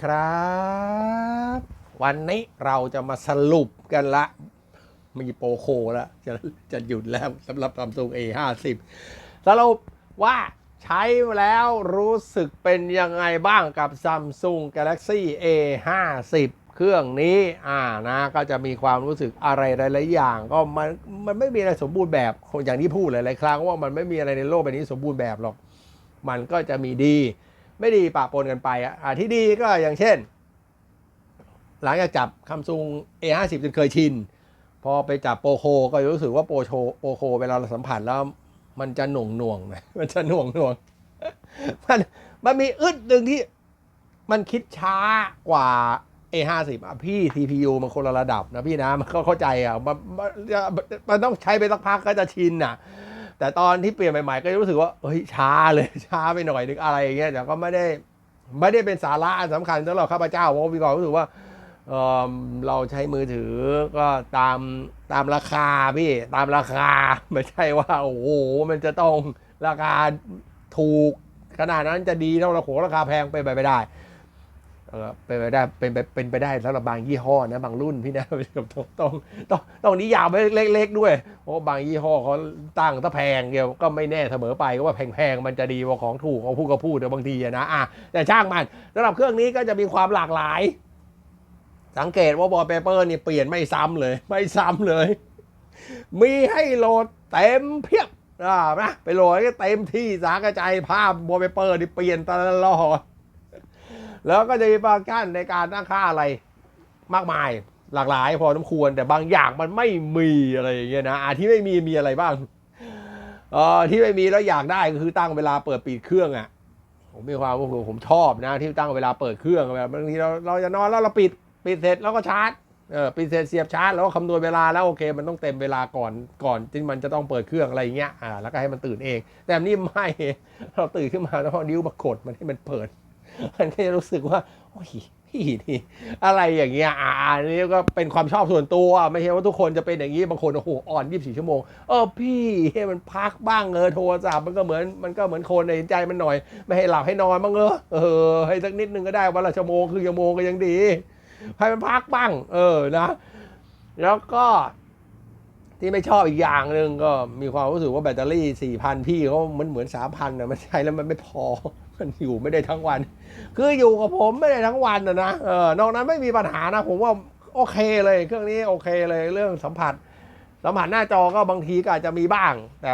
ครับ วันนี้เราจะมาสรุปกันละ มีโปรโคแล้ว จะจะหยุดแล้วสำหรับ Samsung A50 สรุปว่าใช้แล้วรู้สึกเป็นยังไงบ้างกับ Samsung Galaxy A50 เครื่องนี้อ่านะก็จะมีความรู้สึกอะไรหลายๆอย่าง ก็มันมันไม่มีอะไรสมบูรณ์แบบอย่างที่พูดหลายๆครั้งว่ามันไม่มีอะไรในโลกใบนี้สมบูรณ์แบบหรอก มันก็จะมีดี ไม่ดีปะปนกันไปอะที่ดีก็อย่างเช่น หลังจากจับคัมซุง A50 จนเคยชิน พอไปจับโปรโคก็รู้สึกว่าโปรโชโปรโคเวลาเราสัมผัสแล้ว มันจะหน่วงหน่วงนะมันจะหน่วงหน่วงมันมันมีอึดหนึ่งที่มันคิดช้ากว่า A50 อะพี่ CPU มันคนละระดับนะพี่นะ มันก็เข้าใจอะมันมันมันต้องใช้ไปสักพักก็จะชินอะ แต่ตอนที่เปลี่ยนใหม่ๆก็รู้สึกว่าเฮ้ยช้าเลยช้าไปหน่อยนึงอะไรอย่างเงี้ยแต่ก็ไม่ได้ไม่ได้เป็นสาระอันสำคัญสำหรับข้าพเจ้าเพราะว่ามีความรู้สึกว่าเออเราใช้มือถือก็ตามตามราคาพี่ตามราคาไม่ใช่ว่า โอ้โหมันจะต้องราคาถูกขนาดนั้นจะดีเท่าราโขราคาแพงไปไปไม่ได้ เป็นไปได้เป็นไปเป็นไปได้สำหรับบางยี่ห้อนะบางรุ่นพี่นะต้องต้องต้องต้องนิยามไว้เล็ก ๆ ด้วยเพราะบางยี่ห้อเขาตั้งถ้าแพงเดียวก็ไม่แน่เสมอไปก็ว่าแพงๆมันจะดีกว่าของถูกเขาพูดก็พูดแต่บางทีนะอะแต่ช่างมันสำหรับเครื่องนี้ก็จะมีความหลากหลาย สังเกตว่าบอลเปเปอร์นี่เปลี่ยนไม่ซ้ำเลย ไม่ซ้ำเลย มีให้โหลดเต็มเพียบอ่านะไปโหลดก็เต็มที่สากระจายภาพบอลเปเปอร์นี่เปลี่ยนตลอด แล้วก็จะมีฟังก์ชันในการตั้งค่าอะไรมากมายหลากหลายพอสมควร แต่บางอย่างมันไม่มีอะไรอย่างเงี้ยนะอะที่ไม่มีมีอะไรบ้างเออที่ไม่มีแล้วอยากได้ก็คือตั้งเวลาเปิดปิดเครื่องอะผมมีความว่าผมชอบนะ ที่ตั้งเวลาเปิดเครื่องแบบบางทีเราเราจะนอนแล้วเราปิดปิดเสร็จแล้วก็ชาร์จเออปิดเสร็จเสียบชาร์จแล้วก็คำนวณเวลาแล้วโอเค มันต้องเต็มเวลาก่อนก่อนที่มันจะต้องเปิดเครื่องอะไรอย่างเงี้ยอ่าแล้วก็ให้มันตื่นเอง แต่นี่ไม่เราตื่นขึ้นมาแล้วนิ้วมากดมันให้มันเปิด มันก็จะรู้สึกว่าโอ้ยพี่นี่อะไรอย่างเงี้ยอ่าอันนี้ก็เป็นความชอบส่วนตัว ไม่ใช่ว่าทุกคนจะเป็นอย่างนี้บางคนโอ้โหอ่อน24ชั่วโมงเออพี่ให้มันพักบ้างเออโทรศัพท์มันก็เหมือนมันก็เหมือนคนในใจมันหน่อย ไม่ให้หลับให้นอนบ้างเออเออให้สักนิดนึงก็ได้วันละชั่วโมงคือชั่วโมงก็ยังดีให้มันพักบ้าง เออนะ แล้วก็ ที่ไม่ชอบอีกอย่างหนึ่งก็มีความรู้สึกว่าแบตเตอรี่สี่พันพี่เขามันเหมือนสามพันนะมันใช้แล้วมันไม่พอ มันอยู่ไม่ได้ทั้งวัน คืออยู่กับผมไม่ได้ทั้งวันนะนะเออนอกนั้นไม่มีปัญหานะ ผมว่าโอเคเลย เครื่องนี้โอเคเลยเรื่องสัมผัสสัมผัสหน้าจอก็บางทีก็อาจจะมีบ้าง แต่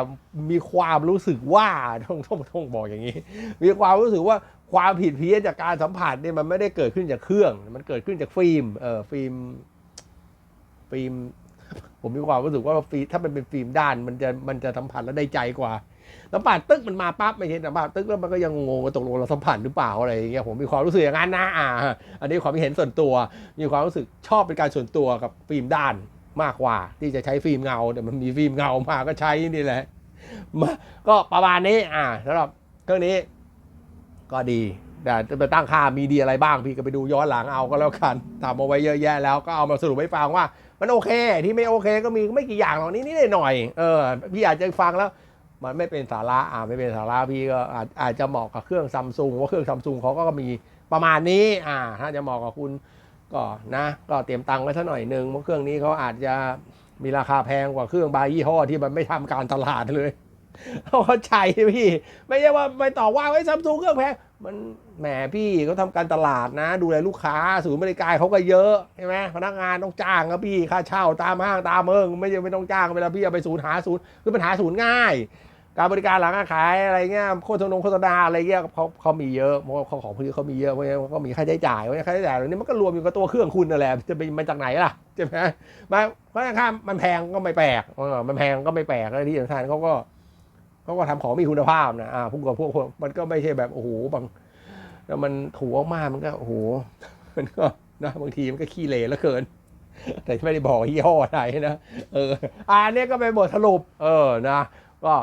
มีความรู้สึกว่าต้องต้องต้องบอกอย่างนี้ มีความรู้สึกว่าความผิดเพี้ยนจากการสัมผัสเนี่ยมันไม่ได้เกิดขึ้นจากเครื่อง มันเกิดขึ้นจากฟิล์มเออฟิล์มฟิล์ม ผมมีความรู้สึกว่าฟิล์มถ้ามันเป็นฟิล์มด้านมันจะมันจะสัมผัสแล้วได้ใจกว่าสัมผัสตึ๊กมันมาปั๊บไม่ใช่สัมผัสตึ๊กแล้วมันก็ยังงงว่าตกลงเราสัมผัสหรือเปล่าอะไรอย่างเงี้ยผมมีความรู้สึกอย่างนั้นนะอ่า อันนี้ความเห็นส่วนตัว มีความรู้สึกชอบเป็นการส่วนตัวกับฟิล์มด้านมากกว่า ที่จะใช้ฟิล์มเงา แต่มันมีฟิล์มเงามาก็ใช้นี่แหละมาก็ประมาณนี้อ่าสำหรับเครื่องนี้ ก็ดีแต่จะไปตั้งค่ามีดีอะไรบ้างพี่ก็ไปดูย้อนหลังเอาก็แล้วกันทำเอาไว้เยอะแยะแล้วก็เอามาสรุปให้ฟังว่า มันโอเคที่ไม่โอเคก็มีไม่กี่อย่างหรอกนี่นี่หน่อยเออพี่อาจจะฟังแล้ว มันไม่เป็นสาระอ่าไม่เป็นสาระพี่ก็อาจอาจจะเหมาะกับเครื่องซัมซุงเพราะเครื่องซัมซุงเขาก็มีประมาณนี้อ่าถ้าจะเหมาะกับคุณก็นะ ก็เตรียมตังค์ไว้สักหน่อยหนึ่งเพราะเครื่องนี้เขาอาจจะมีราคาแพงกว่าเครื่องบายยี่ห้อที่มันไม่ทำการตลาดเลยเข้าใจพี่ ไม่ใช่ว่าไปต่อว่าไอ้ซัมซุงเครื่องแพง มันแหมพี่เขาทำการตลาดนะ ดูแลลูกค้าศูนย์บริการเขาก็เยอะใช่ไหมพนักงานต้องจ้างครับพี่ค่าเช่าตามห้างตามเมืองไม่ไม่ต้องจ้างเวลาพี่เอาไปศูนย์หาศูนย์คือปัญหาศูนย์ง่าย การบริการหลังการขายอะไรเงี้ยโฆษณาโฆษณาอะไรเงี้ยเขาเขามีเยอะเพราะเขาของพวกนี้เขามีเยอะเพราะงั้นเขามีค่าใช้จ่ายเพราะงั้นค่าใช้จ่ายเหล่านี้มันก็รวมอยู่กับตัวเครื่องคุณนั่นแหละจะเป็นมาจากไหนล่ะใช่ไหมมาเพราะงั้นค่ามันแพงก็ไม่แปลกมันแพงก็ไม่แปลกแล้วที่สำคัญเขาก็ เขาก็ทำของมีคุณภาพนะอ่าพวกกับพวกมันก็ไม่ใช่แบบโอ้โหบางแล้วมันถูกมากมันก็โอ้โหมันก็นะบางทีมันก็ขี้เหร่แล้วเกิน แต่ไม่ได้บอกยี่ห้อไหนนะเอออันนี้ก็เป็นบทสรุป เออนะ ก็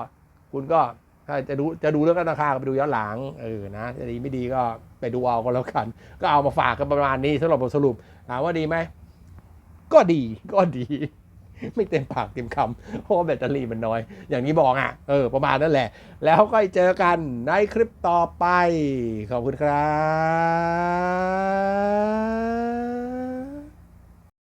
คุณก็ถ้าจะดูจะดูเรื่องราคาก็ไปดูย้อนหลังเออนะจะดีไม่ดีก็ไปดูเอาก็แล้วกัน ก็เอามาฝากกันประมาณนี้สำหรับบทสรุปถามว่าดีไหมก็ดีก็ดี ไม่เต็มปากเต็มคำเพราะแบตเตอรี่มันน้อย อย่างนี้บอกอะ เออ ประมาณนั่นแหละ แล้วก็เจอกันในคลิปต่อไป ขอบคุณครับ